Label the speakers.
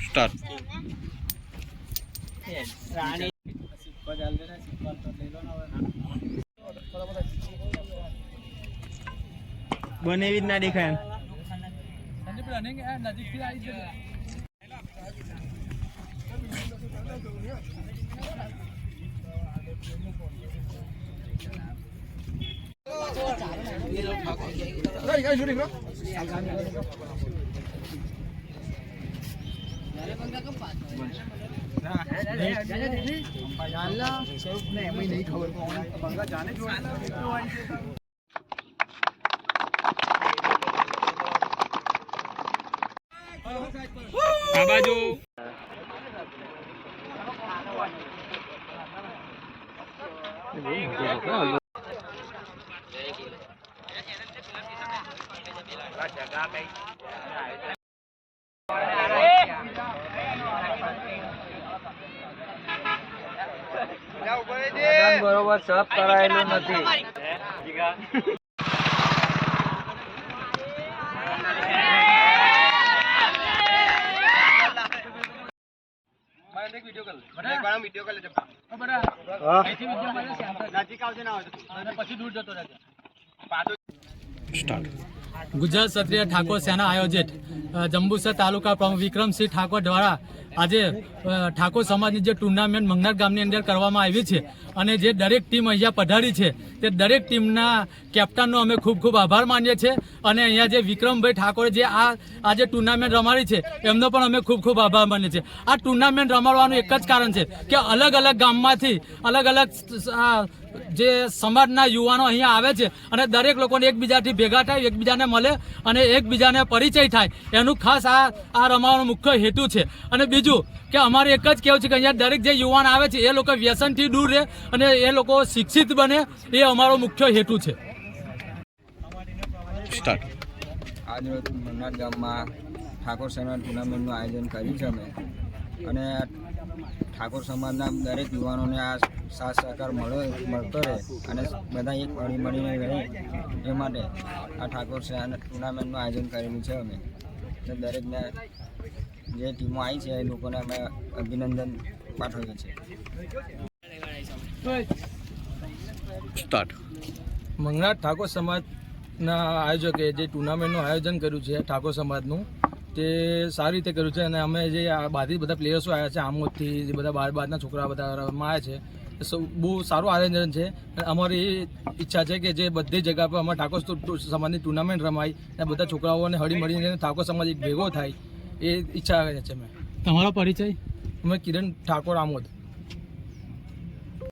Speaker 1: Start.
Speaker 2: બને એવી જ ના દેખાય
Speaker 1: આ બાજુ
Speaker 2: બરોબર સફ કરાયેલું નથી.
Speaker 3: ગુજરાત ક્ષત્રિય ઠાકોર સેના આયોજિત જંબુસર તાલુકા પ્રમુખ વિક્રમસિંહ ઠાકોર દ્વારા આજે ઠાકોર સમાજની જે ટુર્નામેન્ટ મંગનાર ગામની અંદર કરવામાં આવી છે અને જે દરેક ટીમ અહીંયા પધારી છે તે દરેક ટીમના કેપ્ટનનો અમે ખૂબ ખૂબ આભાર માનીએ છીએ અને અહીંયા જે વિક્રમભાઈ ઠાકોરે જે આ આજે ટુર્નામેન્ટ રમાડી છે એમનો પણ અમે ખૂબ ખૂબ આભાર માનીએ છીએ. આ ટુર્નામેન્ટ રમાડવાનું એક જ કારણ છે કે અલગ અલગ ગામમાંથી અલગ અલગ આ, જે સમાજના યુવાનો અહીંયા આવે છે અને દરેક લોકોને એકબીજાથી ભેગા થાય એકબીજાને મળે અને એકબીજાને પરિચય થાય. એનું ખાસ આ આ રમાવાનો મુખ્ય હેતુ છે. અને બીજું કે અમારે એક જ કહેવું છે કે અહીંયા દરેક જે યુવાન આવે છે એ લોકો વ્યસનથી દૂર રહે અને એ લોકો શિક્ષિત બને એ અમારો મુખ્ય હેતુ છે.
Speaker 1: સ્ટાર્ટ
Speaker 4: આજરોજ મન્નાર ગામમાં ઠાકોર સમાજ ટુર્નામેન્ટનું આયોજન કર્યું છે અમે. અને ઠાકોર સમાજના દરેક યુવાનોને આ સાથ સહકાર મળે મળતો રહે અને બધા એક હળી મળીને રહે એ માટે આ ઠાકોર સમાજ ટુર્નામેન્ટનું આયોજન કરેલું છે અમે. દરેકને જે ટીમો આવી છે એ લોકોને અમે અભિનંદન પાઠવીએ છીએ.
Speaker 1: સ્ટાર્ટ
Speaker 3: મંગળા ઠાકોર સમાજના આયોજકે જે ટુર્નામેન્ટનું આયોજન કર્યું છે ઠાકોર સમાજનું તે સારી રીતે કર્યું છે અને અમે જે આ બહારથી બધા પ્લેયર્સો આવ્યા છે આમોદથી જે બધા બાર બારના છોકરા બધા રમવા આવ્યા છે એ સૌ બહુ સારું આયોજન છે. અને અમારી ઈચ્છા છે કે જે બધી જગ્યા પર અમારા ઠાકોર સમાજની ટુર્નામેન્ટ રમાય અને બધા છોકરાઓને હળી મળીને ઠાકોર સમાજ એક ભેગો થાય. એ ઈચ્છા છે મેં તમારો પરિચય? અમે કિરણ ઠાકોર આમોદ.